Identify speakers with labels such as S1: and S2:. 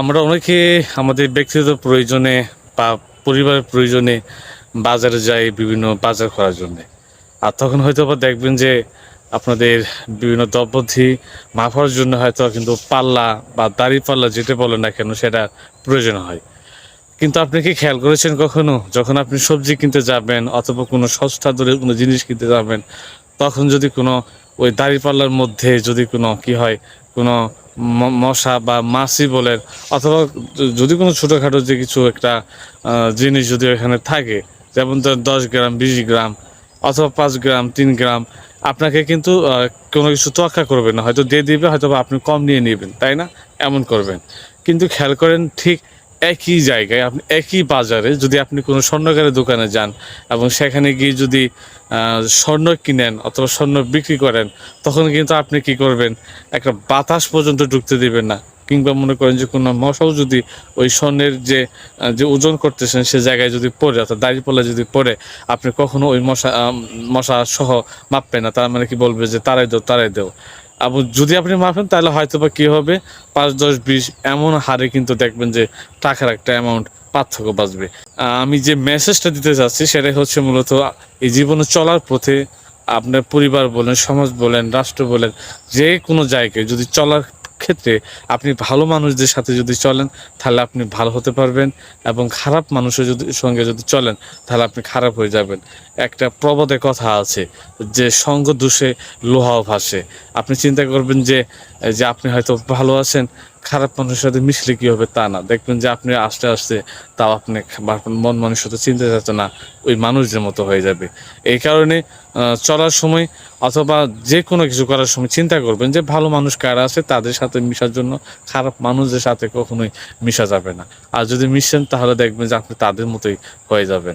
S1: আমরা অনেকে আমাদের ব্যক্তিগত প্রয়োজনে বা পরিবারের প্রয়োজনে বাজারে যাই বিভিন্ন বাজার করার জন্যে। আর তখন হয়তো বা দেখবেন যে আপনাদের বিভিন্ন দ্রব্যধি মাপার জন্য হয়তো কিন্তু পাল্লা বা দাড়ি পাল্লা যেটা বলেন না কেন সেটা প্রয়োজন হয়। কিন্তু আপনি কি খেয়াল করেছেন কখনো? যখন আপনি সবজি কিনতে যাবেন অথবা কোনো সস্তা দরে কোনো জিনিস কিনতে যাবেন, তখন যদি কোনো ওই দাড়িপাল্লার মধ্যে যদি কোনো কি হয়, কোনো মশা বা মাছি বলে, অথবা যদি কোনো ছোটোখাটো যে কিছু একটা জিনিস যদি এখানে থাকে, যেমন ধর দশ গ্রাম, বিশ গ্রাম, অথবা পাঁচ গ্রাম, তিন গ্রাম, আপনাকে কিন্তু কোনো কিছু তোয়াক্কা করবে না। হয়তো দিয়ে দিবে হয়তো আপনি কম নিয়ে নেবেন, তাই না? এমন করবেন। কিন্তু খেয়াল করেন, ঠিক একই জায়গায়, আপনি একই বাজারে যদি আপনি কোনো স্বর্ণকারের দোকানে যান এবং সেখানে গিয়ে যদি স্বর্ণ কিনেন অথবা স্বর্ণ বিক্রি করেন, তখন কিন্তু আপনি কি করবেন? একটা বাতাস পর্যন্ত ঢুকতে দিবেন না। কিংবা মনে করেন যে কোনো মশাও যদি ওই স্বর্ণের যে যে ওজন করতেছেন সে জায়গায় যদি পড়ে, অর্থাৎ দাঁড়িপাল্লা যদি পড়ে, আপনি কখনো ওই মশা মশা সহ মাপবেন না। তার মানে কি বলবে যে তারাই দেও তারাই দেও। যদি আপনি মাপেন তাহলে হয়তো বা কী হবে? পাঁচ, দশ, বিশ, এমন হারে কিন্তু দেখবেন যে টাকার একটা অ্যামাউন্ট পার্থক্য বাঁচবে। আমি যে মেসেজটা দিতে চাচ্ছি সেটাই হচ্ছে মূলত এই জীবনে চলার পথে আপনার পরিবার বলেন, সমাজ বলেন, রাষ্ট্র বলেন, যে কোনো জায়গায় যদি চলার ক্ষেত্রে আপনি ভালো মানুষদের সাথে যদি চলেন, তাহলে আপনি ভালো হতে পারবেন এবং খারাপ মানুষের যদি, সঙ্গে যদি চলেন, তাহলে আপনি খারাপ হয়ে যাবেন। একটা প্রবাদে কথা আছে যে, সঙ্গ দোষে লোহাও ভাসে। আপনি চিন্তা করবেন যে যে আপনি হয়তো ভালো আছেন খারাপ মানুষের সাথে মিশলে কি হবে তা না। দেখবেন যে আপনি আস্তে আস্তে তাও আপনি মন মানুষের সাথে চিন্তা যাচ্ছে না, ওই মানুষদের মতো হয়ে যাবে। এই কারণে চলার সময় অথবা যে কোনো কিছু করার সময় চিন্তা করবেন যে ভালো মানুষ কারা আছে, তাদের সাথে মিশার জন্য খারাপ মানুষদের সাথে কখনোই মিশা যাবে না। আর যদি মিশেন তাহলে দেখবেন যে আপনি তাদের মতোই হয়ে যাবেন।